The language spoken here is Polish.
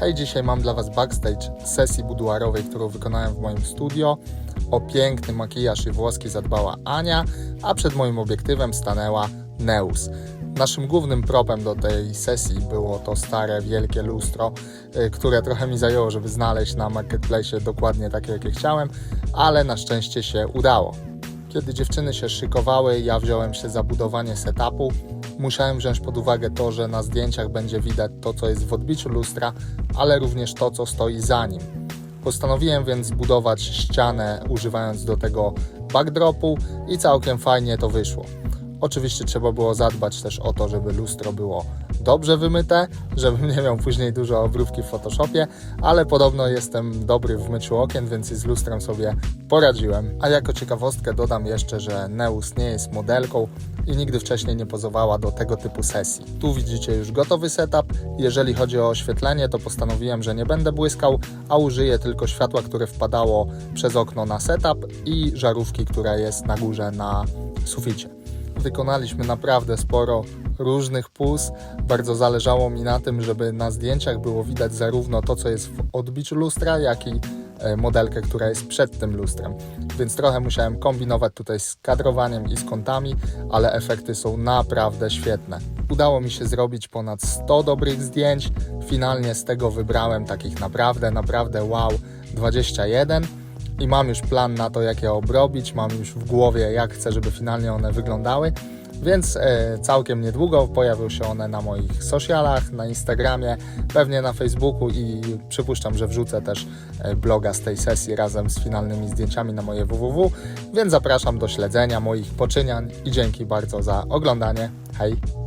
Hej, dzisiaj mam dla Was backstage sesji buduarowej, którą wykonałem w moim studio. O piękny makijaż i włoski zadbała Ania, a przed moim obiektywem stanęła Neus. Naszym głównym propem do tej sesji było to stare, wielkie lustro, y, które trochę mi zajęło, żeby znaleźć na marketplace dokładnie takie, jakie chciałem, ale na szczęście się udało. Kiedy dziewczyny się szykowały, ja wziąłem się za budowanie setupu. Musiałem wziąć pod uwagę to, że na zdjęciach będzie widać to, co jest w odbiciu lustra, ale również to, co stoi za nim. Postanowiłem więc zbudować ścianę używając do tego backdropu i całkiem fajnie to wyszło. Oczywiście trzeba było zadbać też o to, żeby lustro było dobrze wymyte, żebym nie miał później dużo obróbki w Photoshopie, ale podobno jestem dobry w myciu okien, więc i z lustrem sobie poradziłem. A jako ciekawostkę dodam jeszcze, że Neus nie jest modelką i nigdy wcześniej nie pozowała do tego typu sesji. Tu widzicie już gotowy setup. Jeżeli chodzi o oświetlenie, to postanowiłem, że nie będę błyskał, a użyję tylko światła, które wpadało przez okno na setup i żarówki, która jest na górze na suficie wykonaliśmy naprawdę sporo różnych pus. Bardzo zależało mi na tym, żeby na zdjęciach było widać zarówno to, co jest w odbiciu lustra, jak i e, modelkę, która jest przed tym lustrem. Więc trochę musiałem kombinować tutaj z kadrowaniem i z kątami, ale efekty są naprawdę świetne. Udało mi się zrobić ponad 100 dobrych zdjęć. Finalnie z tego wybrałem takich naprawdę, naprawdę wow 21 i mam już plan na to, jak je obrobić, mam już w głowie, jak chcę, żeby finalnie one wyglądały. Więc e, całkiem niedługo pojawią się one na moich socialach, na Instagramie, pewnie na Facebooku i przypuszczam, że wrzucę też e, bloga z tej sesji razem z finalnymi zdjęciami na moje www. Więc zapraszam do śledzenia moich poczyniań i dzięki bardzo za oglądanie. Hej!